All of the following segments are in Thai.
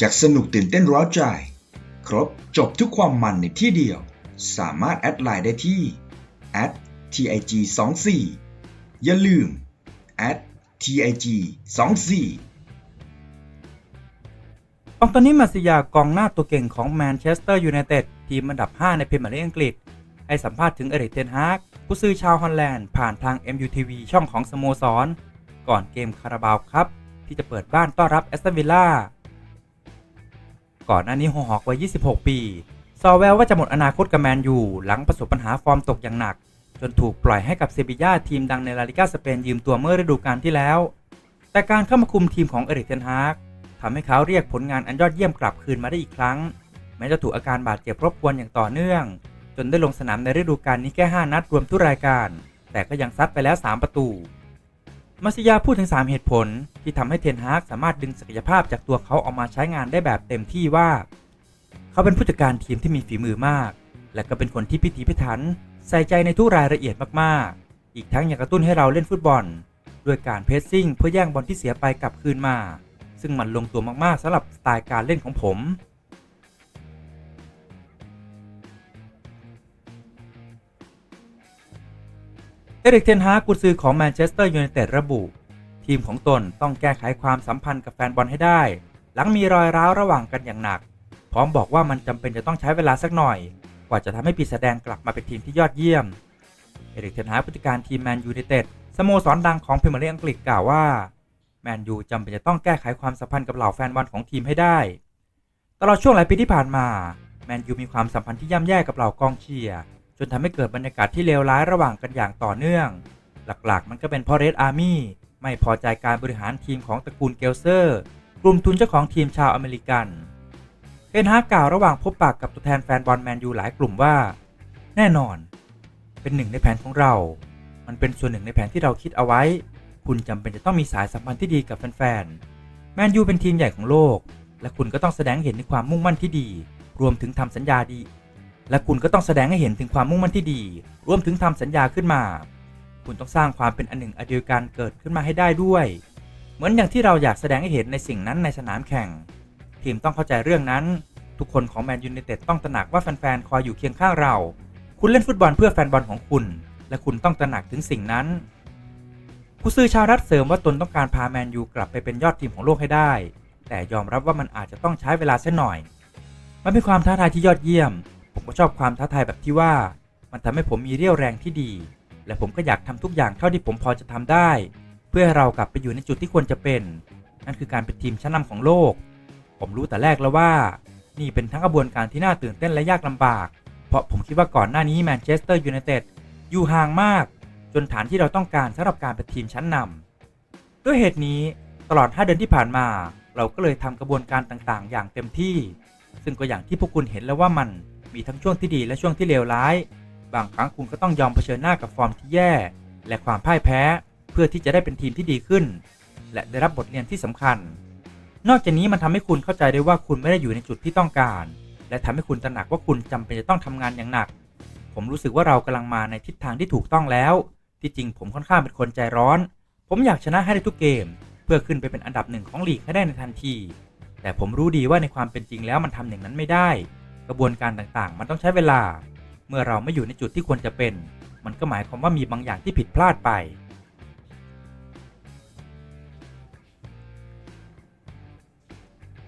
จากสนุกตื่นเต้นร้าวใจ ครบจบทุกความมันในที่เดียว สามารถแอดไลน์ได้ที่ @tig 2 4อย่าลืม @tig 2 4อองโตนี่มาซิยากองหน้าตัวเก่งของแมนเชสเตอร์ยูไนเต็ดทีมอันดับ 5 ในพรีเมียร์ลีกอังกฤษ ให้สัมภาษณ์ถึงเอริกเทนฮากผู้ซื้อชาวฮอลแลนด์ผ่านทาง MUTV ช่องของสโมสร ก่อนเกมคาราบาวครับ ที่จะเปิดบ้านต้อนรับแอสตันวิลล่า ก่อนหน้านี้หัวหอกวัย 26 ปี ซอแววว่าจะหมดอนาคตกับแมนยูหลังประสบปัญหาฟอร์มตกอย่างหนัก จนถูกปล่อยให้กับเซบีย่าทีมดังในลาลิกาสเปนยืมตัวเมื่อฤดูกาลที่แล้ว แต่การเข้ามาคุมทีมของเอริกเทนฮากทำให้เขาเรียกผลงานอันยอดเยี่ยมกลับคืนมาได้อีกครั้ง แม้จะถูกอาการบาดเจ็บรบกวนอย่างต่อเนื่อง จนได้ลงสนามในฤดูกาลนี้แค่ 5 นัดรวมทุกรายการ แต่ก็ยังซัดไปแล้ว 3 ประตู มาซิยาพูดถึง 3 เหตุผล ที่ทำให้เทนฮากสามารถดึงศักยภาพจากตัวเขาออกมาใช้งานได้แบบเต็มที่ว่า เขาเป็นผู้จัดการทีมที่มีฝีมือมาก และก็เป็นคนที่พิถีพิถัน ใส่ใจในทุกรายละเอียดมากๆ อีกทั้งยังกระตุ้นให้เราเล่นฟุตบอล ด้วยการเพรสซิ่งเพื่อแย่งบอลที่เสียไปกลับคืนมา ซึ่งมันลงตัวมากๆสำหรับสไตล์การเล่นของผม เอริกเทนฮากุซือของแมนเชสเตอร์ยูไนเต็ดระบุ ทีมของตนต้องแก้ไขความสัมพันธ์กับแฟนบอลให้ได้ หลังมีรอยร้าวระหว่างกันอย่างหนัก พร้อมบอกว่ามันจำเป็นจะต้องใช้เวลาสักหน่อย กว่าจะทำให้ปีแสดงกลับมาเป็นทีมที่ยอดเยี่ยม เอริกเทนฮาผู้จัดการทีมแมนยูไนเต็ดสโมสรดังของพรีเมียร์ลีกอังกฤษกล่าวว่าแมนยูจำเป็นจะต้องแก้ไขความสัมพันธ์กับเหล่าแฟนบอลของทีมให้ได้ ตลอดช่วงหลายปีที่ผ่านมาแมนยูมีความสัมพันธ์ที่ย่ำแย่กับเหล่ากองเชียร์ จนทำให้เกิดบรรยากาศที่เลวร้ายระหว่างกันอย่างต่อเนื่อง หลักๆ มันก็เป็นเพราะเรดอาร์มี่ไม่พอใจการบริหารทีมของตระกูลเกลเซอร์ กลุ่มทุนเจ้าของทีมชาวอเมริกันเทนฮากกล่าวระหว่างพบปากกับตัวแทนแฟนบอลแมนยูหลายกลุ่มว่า แน่นอน เป็นหนึ่งในแผนของเรา มันเป็นส่วนหนึ่งในแผนที่เราคิดเอาไว้ คุณจำเป็นจะต้องมีสายสัมพันธ์ที่ดีกับแฟนๆ แมนยูเป็นทีมใหญ่ของโลก และคุณก็ต้องแสดงเห็นถึงความมุ่งมั่นที่ดี รวมถึงทำสัญญาดี และคุณก็ต้องแสดงให้เห็นถึงความมุ่งมั่นที่ดี รวมถึงทำสัญญาขึ้นมา คุณต้องสร้างความเป็นอันหนึ่งอันเดียวกันเกิดขึ้นมาให้ได้ด้วย เหมือนอย่างที่เราอยากแสดงให้เห็นในสิ่งนั้นในสนามแข่ง ทีมต้องเข้าใจเรื่องนั้น ทุกคนของแมนยูไนเต็ดต้องตระหนักว่าแฟนๆคอยอยู่เคียงข้างเรา คุณเล่นฟุตบอลเพื่อแฟนบอลของคุณ และคุณต้องตระหนักถึงสิ่งนั้นผู้ซื้อชาวรัฐเสริมว่าตนต้องการพาแมนยูกลับไปเป็นยอดทีมของโลกให้ได้ แต่ยอมรับว่ามันอาจจะต้องใช้เวลาเส้นหน่อย มันเป็นความท้าทายที่ยอดเยี่ยม ผมก็ชอบความท้าทายแบบที่ว่า มันทำให้ผมมีเรี่ยวแรงที่ดี และผมก็อยากทำทุกอย่างเท่าที่ผมพอจะทำได้ เพื่อให้เรากลับไปอยู่ในจุดที่ควรจะเป็น นั่นคือการเป็นทีมชั้นนำของโลก ผมรู้แต่แรกแล้วว่า นี่เป็นทั้งกระบวนการที่น่าตื่นเต้นและยากลำบาก เพราะผมคิดว่าก่อนหน้านี้แมนเชสเตอร์ยูไนเต็ดอยู่ห่างมาก จนฐานที่เราต้องการสำหรับการเป็นทีมชั้นนำด้วยเหตุนี้ตลอด 5 เดือนที่ผ่านมา เราก็เลยทำกระบวนการต่างๆ อย่างเต็มที่ ซึ่งก็อย่างที่พวกคุณเห็นแล้วว่ามัน มีทั้งช่วงที่ดีและช่วงที่เลวร้าย บางครั้งคุณก็ต้องยอมเผชิญหน้ากับฟอร์มที่แย่ และความพ่ายแพ้ เพื่อที่จะได้เป็นทีมที่ดีขึ้น และได้รับบทเรียนที่สำคัญ นอกจากนี้มันทำให้คุณเข้าใจได้ว่าคุณไม่ได้อยู่ในจุดที่ต้องการ และทำให้คุณตระหนักว่าคุณจำเป็นจะต้องทำงานอย่างหนัก ผมรู้สึกว่าเรากำลังมาในทิศทางที่ถูกต้องแล้ว ที่จริงผมค่อนข้างเป็นคนใจร้อน ผมอยากชนะให้ได้ทุกเกม เพื่อขึ้นไปเป็นอันดับหนึ่งของลีกให้ได้ในทันที แต่ผมรู้ดีว่าในความเป็นจริงแล้วมันทำอย่างนั้นไม่ได้ กระบวนการต่างๆ มันต้องใช้เวลา เมื่อเราไม่อยู่ในจุดที่ควรจะเป็น มันก็หมายความว่ามีบางอย่างที่ผิดพลาดไป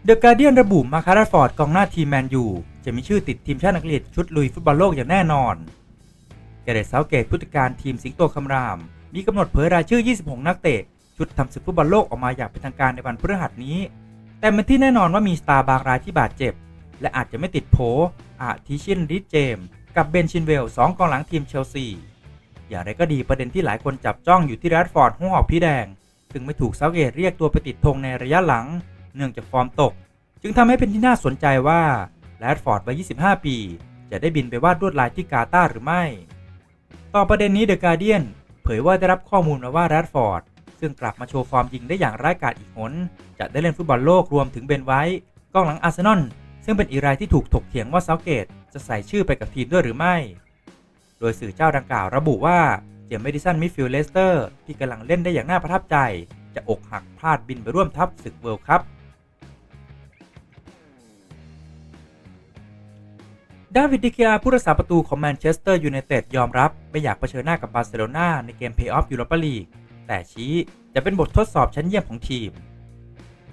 เดอะการเดียนระบุมาคาราฟอร์ดกองหน้าทีมแมนยูจะมีชื่อติดทีมชาติอังกฤษชุดลุยฟุตบอลโลกอย่างแน่นอน เกเรตเซาเกตผู้จัดการทีมสิงโตคำราม มีกำหนดเผยรายชื่อ 26 นักเตะ ชุดทำศึกฟุตบอลโลกออกมาอย่างเป็นทางการในวันพฤหัสนี้ แต่เป็นที่แน่นอนว่ามีสตาร์บางรายที่บาดเจ็บ และอาจจะไม่ติดโผอาทิชินริเจมส์กับเบนชินเวลสองกองหลังทีมเชลซี อย่างไรก็ดีประเด็นที่หลายคนจับจ้องอยู่ที่แรดฟอร์ดหัวหอกพี่แดงซึ่งไม่ถูกเซาเกตเรียกตัวไปติดธงในระยะหลัง เนื่องจากฟอร์มตก จึงทำให้เป็นที่น่าสนใจว่าแรดฟอร์ดวัย 25 ปี จะได้บินไปวาดลวดลายที่กาตาร์หรือไม่ ต่อประเด็นนี้เดอะการเดียนเผยว่าได้รับข้อมูลมาว่าแรดฟอร์ดซึ่งกลับมาโชว์ฟอร์มยิงได้อย่างร้ายกาจอีกหน จะได้เล่นฟุตบอลโลกรวมถึงเบนไว้กองหลังอาร์เซนอล ซึ่งเป็นอีรายที่ถูกถกเถียงว่าเซาเกตจะใส่ชื่อไปกับทีมด้วยหรือไม่ โดยสื่อเจ้าดังกล่าวระบุว่าเจมส์เมดิสันมิฟิลเลสเตอร์ที่กำลังเล่นได้อย่างน่าประทับใจ จะอกหักพลาดบินไปร่วมทัพศึกเวิลด์คัพดาวิดดิเคียผู้รักษาประตูของแมนเชสเตอร์ยูไนเต็ดยอมรับ ไม่อยากเผชิญหน้ากับบาร์เซโลนาในเกมเพย์ออฟยูโรปาลีกแต่ชี้จะเป็นบททดสอบชั้นเยี่ยมของทีม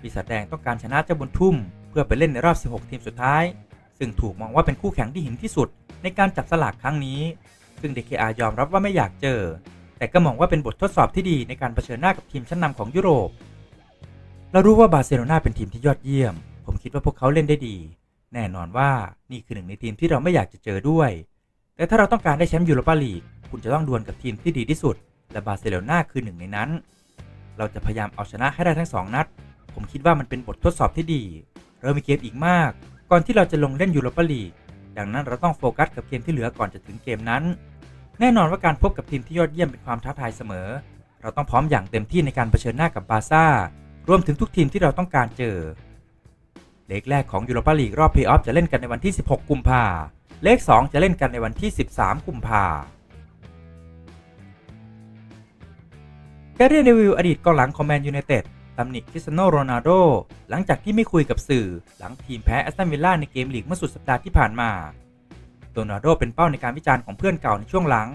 ปีศาจแดงต้องการชนะเจ้าบนทุ่ม พื่อไปเล่นในรอบ 16 ทีมสุดท้าย ซึ่งถูกมองว่าเป็นคู่แข่งที่หินที่สุดในการจับสลากครั้งนี้ ซึ่งเดคายอมรับว่าไม่อยากเจอ แต่ก็มองว่าเป็นบททดสอบที่ดีในการเผชิญหน้ากับทีมชั้นนำของยุโรป เรารู้ว่าบาร์เซโลนาเป็นทีมที่ยอดเยี่ยม ผมคิดว่าพวกเขาเล่นได้ดี แน่นอนว่านี่คือหนึ่งในทีมที่เราไม่อยากจะเจอด้วย แต่ถ้าเราต้องการได้แชมป์ยูโรปาลีก คุณจะต้องดวลกับทีมที่ดีที่สุด และบาร์เซโลนาคือหนึ่งในนั้น เราจะพยายามเอาชนะให้ได้ทั้งสองนัด ผมคิดว่ามันเป็นบททดสอบที่ดี เรามีเกมอีกมาก ก่อนที่เราจะลงเล่นยูโรปาลีกดังนั้นเราต้องโฟกัสกับเกมที่เหลือก่อนจะถึงเกมนั้น แน่นอนว่าการพบกับทีมที่ยอดเยี่ยมเป็นความท้าทายเสมอ เราต้องพร้อมอย่างเต็มที่ในการเผชิญหน้ากับบาร์ซ่ารวมถึงทุกทีมที่เราต้องการเจอเลกแรกของยูโรปาลีกรอบเพลย์ออฟจะเล่นกันในวันที่ 16 กุมภาเลก2จะเล่นกันในวันที่ 13 กุมภาแกเรียเนวิลอดีตกองหลังของแมนยูไนเต็ด ตำหนิคริสเตียโนโรนัลโดหลังจากที่ไม่คุยกับสื่อ หลังทีมแพ้แอสตันวิลล่าในเกมลีกเมื่อสุดสัปดาห์ที่ผ่านมาโรนัลโดเป็นเป้าในการวิจารณ์ของเพื่อนเก่าในช่วงหลัง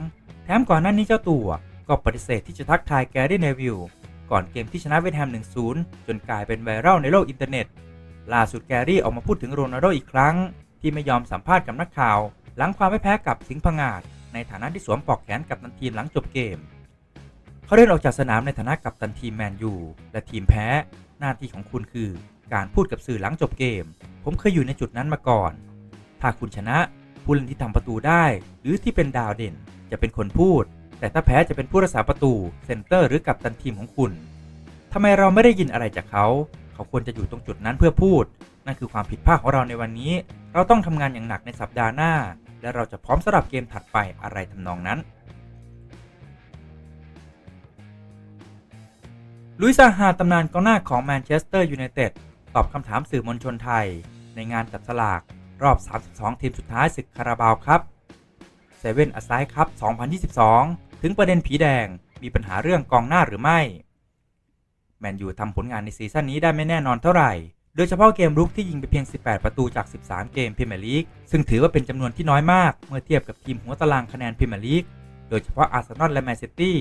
แถมก่อนหน้านี้เจ้าตัวก็ปฏิเสธที่จะทักทายแกรียเนวิลก่อนเกมที่ชนะเวสต์แฮม 1-0 จนกลายเป็นไวรัลในโลกอินเทอร์เน็ต ล่าสุดแกรี่ออกมาพูดถึงโรนัลโดอีกครั้ง ที่ไม่ยอมสัมภาษณ์กับนักข่าว หลังความไม่แพ้กับสิงห์พงาดในฐานะที่สวมปลอกแขนกับตันทีมหลังจบเกม เขาเดินออกจากสนามในฐานะกับตันทีมแมนยูและทีมแพ้ หน้าที่ของคุณคือการพูดกับสื่อหลังจบเกม ผมเคยอยู่ในจุดนั้นมาก่อน ถ้าคุณชนะผู้เล่นที่ทำประตูได้ หรือที่เป็นดาวเด่นจะเป็นคนพูด แต่ถ้าแพ้จะเป็นผู้รักษาประตูเซนเตอร์ หรือกับตันทีมของคุณทำไมเราไม่ได้ยินอะไรจากเขา เขาควรจะอยู่ตรงจุดนั้นเพื่อพูด นั่นคือความผิดพลาดของเราในวันนี้ เราต้องทำงานอย่างหนักในสัปดาห์หน้า และเราจะพร้อมสำหรับเกมถัดไปอะไรทำนองนั้น ลุยซาฮาตำนานกองหน้าของแมนเชสเตอร์ยูไนเต็ดตอบคำถามสื่อมวลชนไทย ในงานจับสลาก รอบ 32 ทีมสุดท้ายศึกคาราบาวครับเซเว่นอ s ไซครับ 2022 ถึงประเด็นผีแดงมีปัญหาเรื่องกองหน้าหรือไม่ แมนยูทำผลงานในซีซั่นนี้ได้ไม่แน่นอนเท่าไหร่ โดยเฉพาะเกมรุกที่ยิงไปเพียง 18 ประตูจาก 13 เกมพรีเมียร์ลีก ซึ่งถือว่าเป็นจำนวนที่น้อยมากเมื่อเทียบกับทีมหัวตารางคะแนนพรีเมียร์ลีก โดยเฉพาะอาร์เซนอลและแมนซิตี้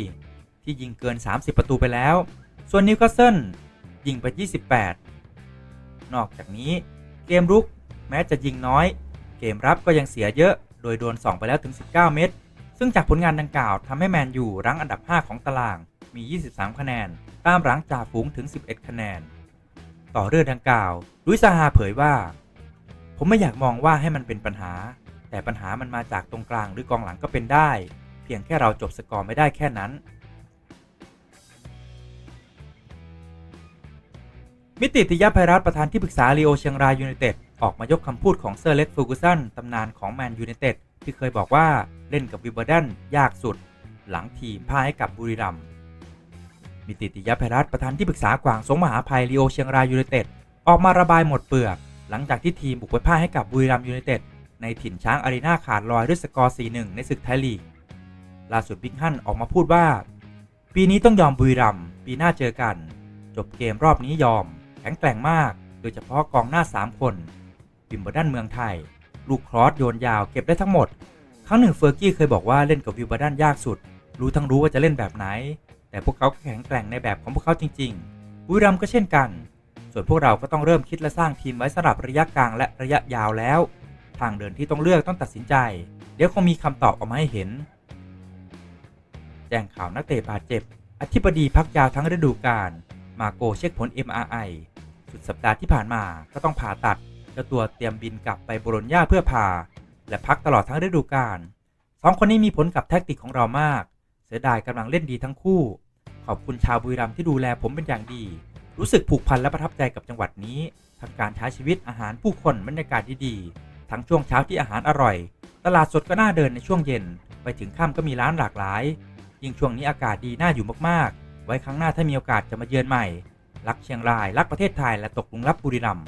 ที่ยิงเกิน 30 ประตูไปแล้ว ส่วนนิวคาสเซิลยิงไป 28 นอกจากนี้เกมรุกแม้จะยิงน้อย เกมรับก็ยังเสียเยอะโดยโดน 2 ไปแล้วถึง 19 เม็ดซึ่งจากผลงานดังกล่าวทำให้แมนยูรั้งอันดับ 5 ของตารางมี 23 คะแนน ตามหลังจ่าฝูงถึง 11 คะแนน ต่อเรื่องดังกล่าวลุยซาฮาเผยว่า ผมไม่อยากมองว่าให้มันเป็นปัญหา แต่ปัญหามันมาจากตรงกลางหรือกองหลังก็เป็นได้ เพียงแค่เราจบสกอร์ไม่ได้แค่นั้น มิติติยภัยรัฐประธานที่ปรึกษาลีโอเชียงรายยูไนเต็ดออกมายกคำพูดของเซอร์เล็กฟูกูสันตำนานของแมนยูไนเต็ดที่เคยบอกว่าเล่นกับวิบเบอร์ดันยากสุด หลังทีมพ่ายให้กับบุรีรัมย์มิติติยภัยรัฐประธานที่ปรึกษากวางสงมหาภัยลีโอเชียงรายยูไนเต็ดออกมาระบายหมดเปลือก หลังจากที่ทีมบุกไปพ่ายให้กับบุรีรัมย์ยูไนเต็ดในถิ่นช้างอารีนาขาดลอยด้วยสกอร์ 4-1 ในศึกไทยลีกล่าสุดบิ๊กฮั่นออกมาพูดว่า ปีนี้ต้องยอมบุรีรัมย์ปีหน้าเจอกัน จบเกมรอบนี้ยอม แข็งแกร่งมาก โดยเฉพาะกองหน้า 3 คนบิมเบอร์ดันเมืองไทย ลูกครอสโยนยาวเก็บได้ทั้งหมด ครั้งหนึ่งเฟอร์กี้เคยบอกว่าเล่นกับวิมเบอร์ดันยากสุด รู้ทั้งรู้ว่าจะเล่นแบบไหน แต่พวกเขาแข็งแกร่งในแบบของพวกเขาจริงๆบุรีรัมย์ก็เช่นกัน ส่วนพวกเราก็ต้องเริ่มคิดและสร้างทีมไว้สำหรับระยะกลางและระยะยาวแล้ว ทางเดินที่ต้องเลือกต้องตัดสินใจ เดี๋ยวคงมีคำตอบออกมาให้เห็น แจ้งข่าวนักเตะบาดเจ็บ อธิบดีพักยาวทั้งฤดูกาลมาโกเช็คผล MRI สุดสัปดาห์ที่ผ่านมาก็ต้องผ่าตัดเจ้าตัวเตรียมบินกลับไปโบโลญญาเพื่อผ่า และพักตลอดทั้งฤดูกาลสองคนนี้มีผลกับแท็กติกของเรามาก เสียดายกำลังเล่นดีทั้งคู่ ขอบคุณชาวบุรีรัมย์ที่ดูแลผมเป็นอย่างดี รู้สึกผูกพันและประทับใจกับจังหวัดนี้ทั้งการใช้ชีวิตอาหารผู้คนบรรยากาศดีๆทั้งช่วงเช้าที่อาหารอร่อย ตลาดสดก็น่าเดินในช่วงเย็น ไปถึงค่ำก็มีร้านหลากหลาย ยิ่งช่วงนี้อากาศดีน่าอยู่มากๆ ไว้ครั้งหน้าถ้ามีโอกาสจะมาเยือนใหม่ รักเชียงราย รักประเทศไทย และตกหลุมรักบุรีรัมย์